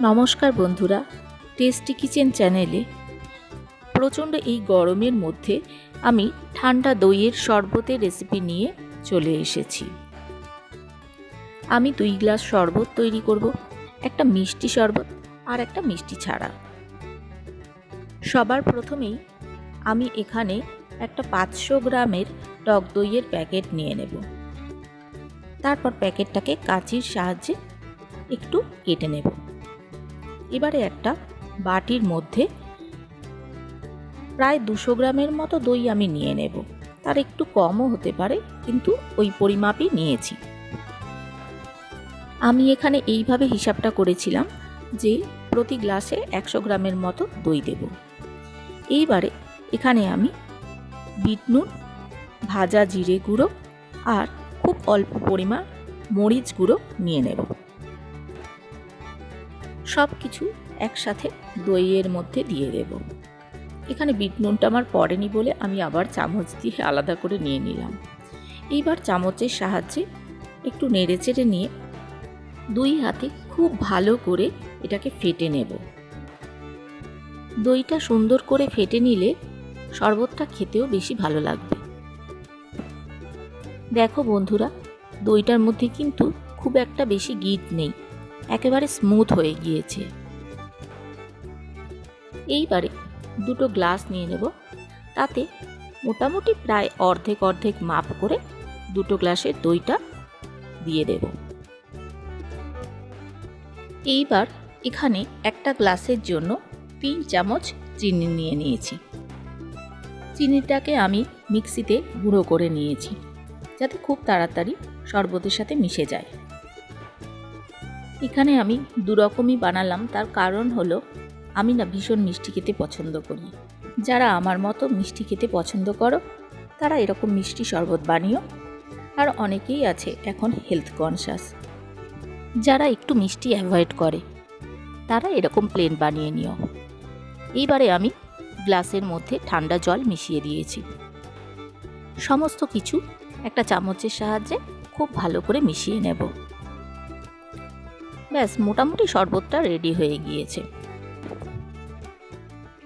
নমস্কার বন্ধুরা, tasty kitchen চ্যানেলে প্রচণ্ড এই গরমের মধ্যে আমি ঠান্ডা দইয়ের শরবতের রেসিপি নিয়ে চলে এসেছি। আমি দুই গ্লাস শরবত তৈরি করব, একটা মিষ্টি শরবত আর একটা মিষ্টি ছাড়া। সবার প্রথমেই আমি এখানে একটা পাঁচশো গ্রামের টক দইয়ের প্যাকেট নিয়ে নেব। তারপর প্যাকেটটাকে কাঁচির সাহায্যে একটু কেটে নেব। এবারে একটা বাটির মধ্যে প্রায় দুশো গ্রামের মতো দই আমি নিয়ে নেব। তার একটু কমও হতে পারে, কিন্তু ওই পরিমাপই নিয়েছি। আমি এখানে এইভাবে হিসাবটা করেছিলাম যে প্রতি গ্লাসে একশো গ্রামের মতো দই দেব। এইবারে এখানে আমি বিট নুন, ভাজা জিরে গুঁড়ো আর খুব অল্প পরিমাণ মরিচ গুঁড়ো নিয়ে নেব। সব কিছু একসাথে দইয়ের মধ্যে দিয়ে দেব। এখানে বিট নুনটা আমার পড়েনি বলে আমি আবার চামচ দিয়ে আলাদা করে নিয়ে নিলাম। এইবার চামচের সাহায্যে একটু নেড়ে চেড়ে নিয়ে দুই হাতে খুব ভালো করে এটাকে ফেটে নেব। দইটা সুন্দর করে ফেটে নিলে শরবতটা খেতেও বেশি ভালো লাগবে। দেখো বন্ধুরা, দইটার মধ্যে কিন্তু খুব একটা বেশি গিট নেই। একেবারে স্মুথ হয়ে গিয়েছে। এইবারে দুটো গ্লাস নিয়ে নেব। তাতে মোটামুটি প্রায় অর্ধেক অর্ধেক মাপ করে দুটো গ্লাসের দইটা দিয়ে দেব। এইবার এখানে একটা গ্লাসের জন্য তিন চামচ চিনি নিয়ে নিয়েছি। চিনিটাকে আমি মিক্সিতে গুঁড়ো করে নিয়েছি, যাতে খুব তাড়াতাড়ি শরবতের সাথে মিশে যায়। এখানে আমি দু রকমই বানালাম, তার কারণ হলো আমি না ভীষণ মিষ্টি খেতে পছন্দ করি। যারা আমার মতো মিষ্টি খেতে পছন্দ করো, তারা এরকম মিষ্টি শরবত বানিও। আর অনেকেই আছে এখন হেলথ কনসাস যারা একটু মিষ্টি অ্যাভয়েড করে, তারা এরকম প্লেন বানিয়ে নিও। এইবারে আমি গ্লাসের মধ্যে ঠান্ডা জল মিশিয়ে দিয়েছি। সমস্ত কিছু একটা চামচের সাহায্যে খুব ভালো করে মিশিয়ে নেব। ব্যাস, মোটামুটি শরবতটা রেডি হয়ে গিয়েছে।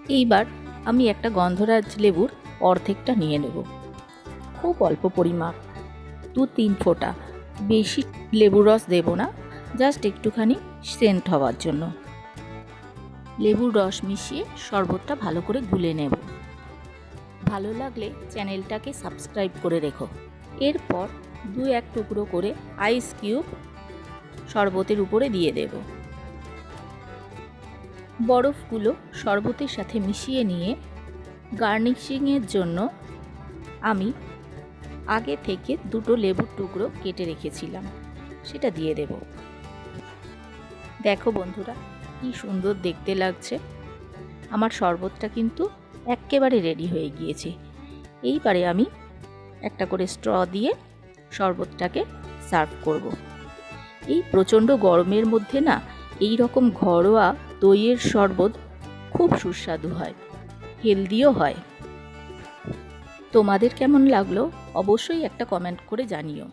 এইবার আমি একটা গন্ধরাজ লেবুর অর্ধেকটা নিয়ে নেব। খুব অল্প পরিমাপ, দু তিন ফোঁটা। বেশি লেবুর রস দেব না, জাস্ট একটুখানি সেন্ট হওয়ার জন্য। লেবুর রস মিশিয়ে শরবতটা ভালো করে গুলে নেব। ভালো লাগলে চ্যানেলটাকে সাবস্ক্রাইব করে রেখো। এরপর দু এক টুকরো করে আইস কিউব শরবতের উপরে দিয়ে দেব। বরফগুলো শরবতের সাথে মিশিয়ে নিয়ে গার্নিশিংয়ের জন্য আমি আগে থেকে দুটো লেবুর টুকরো কেটে রেখেছিলাম, সেটা দিয়ে দেব। দেখো বন্ধুরা, কি সুন্দর দেখতে লাগছে। আমার শরবতটা কিন্তু একেবারে রেডি হয়ে গিয়েছে। এইবারে আমি একটা করে স্ট্র দিয়ে শরবতটাকে সার্ভ করব। এই প্রচণ্ড গরমের মধ্যে না এই রকম ঘরোয়া দইয়ের শরবত খুব সুস্বাদু হয়, হেলদিও হয়। তোমাদের কেমন লাগল? অবশ্যই একটা কমেন্ট করে জানিও।